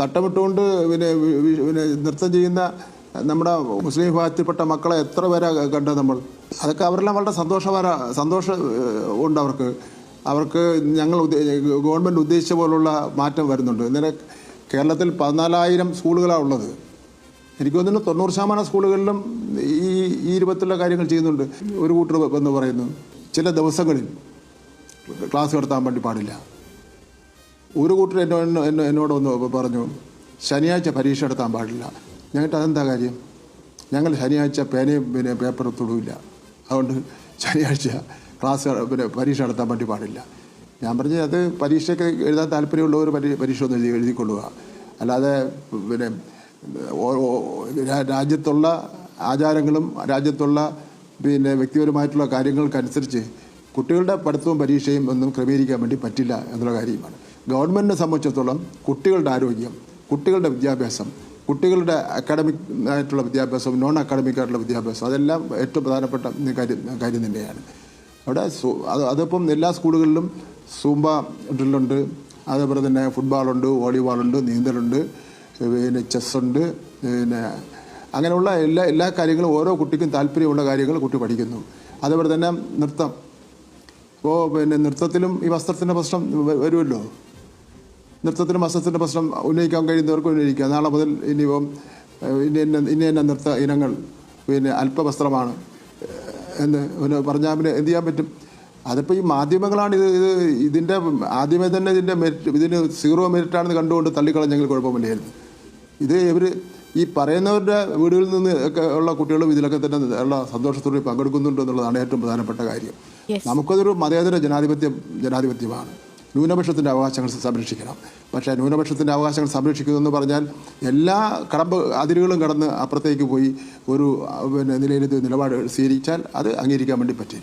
തട്ടമിട്ടുകൊണ്ട് പിന്നെ പിന്നെ നൃത്തം ചെയ്യുന്ന നമ്മുടെ മുസ്ലിം വിഭാഗത്തിൽപ്പെട്ട മക്കളെ എത്ര പേരെ കണ്ടത് നമ്മൾ? അതൊക്കെ അവരെല്ലാം വളരെ സന്തോഷപര സന്തോഷം ഉണ്ട് അവർക്ക്. അവർക്ക് ഞങ്ങൾ ഗവൺമെന്റ് ഉദ്ദേശിച്ച പോലുള്ള മാറ്റം വരുന്നുണ്ട്. ഇന്നലെ കേരളത്തിൽ പതിനാലായിരം സ്കൂളുകളാണ് ഉള്ളത്. എനിക്ക് തോന്നുന്നു തൊണ്ണൂറ് ശതമാനം സ്കൂളുകളിലും ഈ ഈ രൂപത്തിലുള്ള കാര്യങ്ങൾ ചെയ്യുന്നുണ്ട്. ഒരു കൂട്ടർ എന്ന് പറയുന്നു ചില ദിവസങ്ങളിൽ ക്ലാസ് നടത്താൻ വേണ്ടി പാടില്ല. ഒരു കൂട്ടർ എന്നോ എന്നോ- എന്നോ- എന്നോട് ഒന്ന് പറഞ്ഞു ശനിയാഴ്ച പരീക്ഷ നടത്താൻ പാടില്ല. ഞങ്ങൾക്ക് അതെന്താ കാര്യം? ഞങ്ങൾ ശനിയാഴ്ച പേനയും പിന്നെ പേപ്പർ തൊടുവില്ല. അതുകൊണ്ട് ശനിയാഴ്ച ക്ലാസ് പിന്നെ പരീക്ഷ നടത്താൻ വേണ്ടി പാടില്ല. ഞാൻ പറഞ്ഞു അത് പരീക്ഷയ്ക്ക് എഴുതാൻ താല്പര്യമുള്ളവർ പരീ പരീക്ഷ ഒന്ന് എഴുതി എഴുതിക്കൊള്ളുക. അല്ലാതെ പിന്നെ രാജ്യത്തുള്ള ആചാരങ്ങളും രാജ്യത്തുള്ള പിന്നെ വ്യക്തിപരമായിട്ടുള്ള കാര്യങ്ങൾക്കനുസരിച്ച് കുട്ടികളുടെ പഠിത്തവും പരീക്ഷയും ഒന്നും ക്രമീകരിക്കാൻ വേണ്ടി പറ്റില്ല എന്നുള്ള കാര്യമാണ്. ഗവൺമെന്റിനെ സംബന്ധിച്ചിടത്തോളം കുട്ടികളുടെ ആരോഗ്യം കുട്ടികളുടെ വിദ്യാഭ്യാസം കുട്ടികളുടെ അക്കാഡമിക് ആയിട്ടുള്ള വിദ്യാഭ്യാസം നോൺ അക്കാഡമിക് ആയിട്ടുള്ള വിദ്യാഭ്യാസം അതെല്ലാം ഏറ്റവും പ്രധാനപ്പെട്ട കാര്യം കാര്യം തന്നെയാണ്. അവിടെ അത് അതിപ്പം എല്ലാ സ്കൂളുകളിലും സൂമ്പ ഡ്രില്ലുണ്ട് അതേപോലെ തന്നെ ഫുട്ബോളുണ്ട് വോളിബോളുണ്ട് നീന്തലുണ്ട് പിന്നെ ചെസ്സുണ്ട് പിന്നെ അങ്ങനെയുള്ള എല്ലാ എല്ലാ കാര്യങ്ങളും ഓരോ കുട്ടിക്കും താല്പര്യമുള്ള കാര്യങ്ങൾ കുട്ടി പഠിക്കുന്നു. അതേപോലെ തന്നെ നൃത്തം. ഇപ്പോൾ പിന്നെ നൃത്തത്തിലും ഈ വസ്ത്രത്തിന്റെ പ്രശ്നം വരുമല്ലോ? നൃത്തത്തിനും വസ്ത്രത്തിന്റെ പ്രശ്നം ഉന്നയിക്കാൻ കഴിയുന്നവർക്ക് ഉന്നയിക്കുക നാളെ മുതൽ ഇനിയിപ്പം ഇന്ന ഇന്ന ഇന്ന നൃത്ത ഇനങ്ങൾ പിന്നെ അല്പവസ്ത്രമാണ് എന്ന് പിന്നെ പറഞ്ഞാൽ പിന്നെ എന്ത് ചെയ്യാൻ പറ്റും? അതിപ്പോൾ ഈ മാധ്യമങ്ങളാണ് ഇത് ഇത് ഇതിന്റെ ആദ്യമേ തന്നെ ഇതിന്റെ മെരിറ്റ് ഇതിന് സീറോ മെരിറ്റാണെന്ന് കണ്ടുകൊണ്ട് തള്ളിക്കളഞ്ഞെങ്കിൽ കുഴപ്പമില്ലായിരുന്നു ഇത് ഇവർ ഈ പറയുന്നവരുടെ വീടുകളിൽ നിന്ന് ഒക്കെ ഉള്ള കുട്ടികളും ഇതിലൊക്കെ തന്നെ ഉള്ള സന്തോഷത്തോടെ പങ്കെടുക്കുന്നുണ്ട് എന്നുള്ളതാണ് ഏറ്റവും പ്രധാനപ്പെട്ട കാര്യം. നമുക്കതൊരു മതേതര ജനാധിപത്യം ജനാധിപത്യമാണ്. ന്യൂനപക്ഷത്തിന്റെ അവകാശങ്ങൾ സംരക്ഷിക്കണം. പക്ഷേ ന്യൂനപക്ഷത്തിന്റെ അവകാശങ്ങൾ സംരക്ഷിക്കുന്നു എന്ന് പറഞ്ഞാൽ എല്ലാ കടമ്പ അതിരുകളും കടന്ന് അപ്പുറത്തേക്ക് പോയി ഒരു പിന്നെ നിലയിൽ നിലപാട് സ്വീകരിച്ചാൽ അത് അംഗീകരിക്കാൻ വേണ്ടി പറ്റില്ല.